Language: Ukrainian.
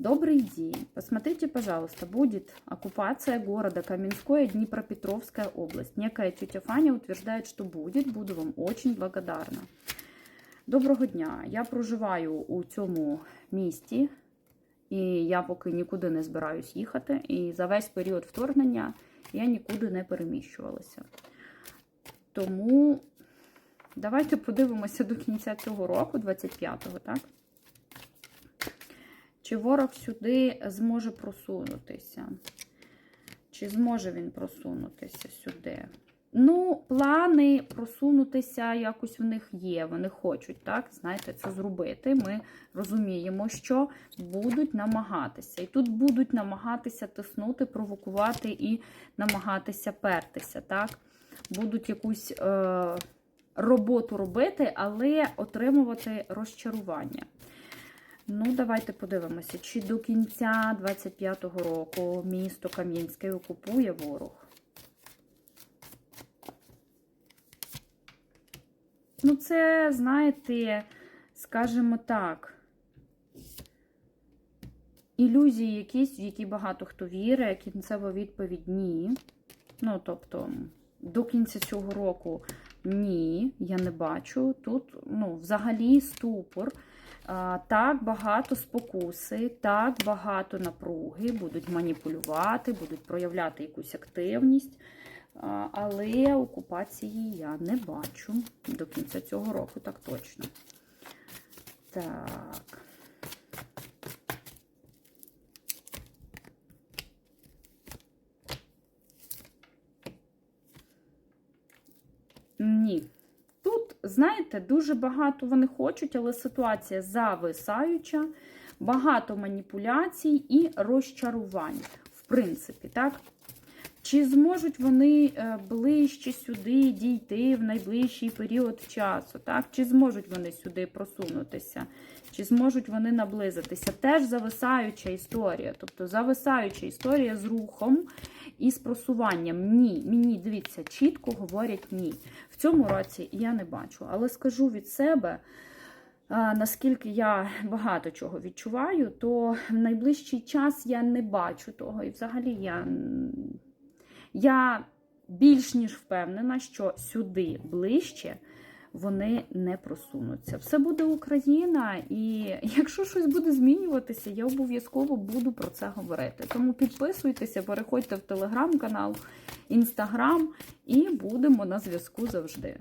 Добрый день. Посмотрите, пожалуйста, будет оккупация города Каменское, Днепропетровская область. Некая тетя Фаня утверждает, что будет. Буду вам очень благодарна. Доброго дня. Я проживаю у цьому місті, і я поки нікуди не збираюсь їхати. І за весь період вторгнення я нікуди не переміщувалася. Тому давайте подивимося до кінця цього року, 25-го, так? Чи ворог сюди зможе просунутися? Чи зможе він просунутися сюди? Ну, плани просунутися якось в них є. Вони хочуть, так, знаєте, це зробити. Ми розуміємо, що будуть намагатися. І тут будуть намагатися тиснути, провокувати і намагатися пертися, так? Будуть якусь е, роботу робити, але отримувати розчарування. Ну, давайте подивимося, чи до кінця 25-го року місто Кам'янське окупує ворог. Ну, це, знаєте, скажімо так, ілюзії якісь, в які багато хто вірить, кінцева відповідь ні. Ну, тобто, до кінця цього року ні, я не бачу. Тут, ну, взагалі, ступор. Так, багато спокуси, так, багато напруги, будуть маніпулювати, будуть проявляти якусь активність. Але окупації я не бачу до кінця цього року, так точно. Так. Ні. Тут, знаєте, дуже багато вони хочуть, але ситуація зависаюча, багато маніпуляцій і розчарувань, в принципі, так? Чи зможуть вони е, ближче сюди дійти в найближчий період часу? так? Чи зможуть вони сюди просунутися? Чи зможуть вони наблизитися? Теж зависаюча історія. Тобто зависаюча історія з рухом і з просуванням. Ні, мені, дивіться, чітко говорять ні. В цьому році я не бачу. Але скажу від себе. Наскільки я багато чого відчуваю, то в найближчий час я не бачу того. І взагалі я, я більш ніж впевнена, що сюди ближче вони не просунуться. Все буде Україна, і якщо щось буде змінюватися, я обов'язково буду про це говорити. Тому підписуйтеся, переходьте в телеграм-канал, інстаграм, і будемо на зв'язку завжди.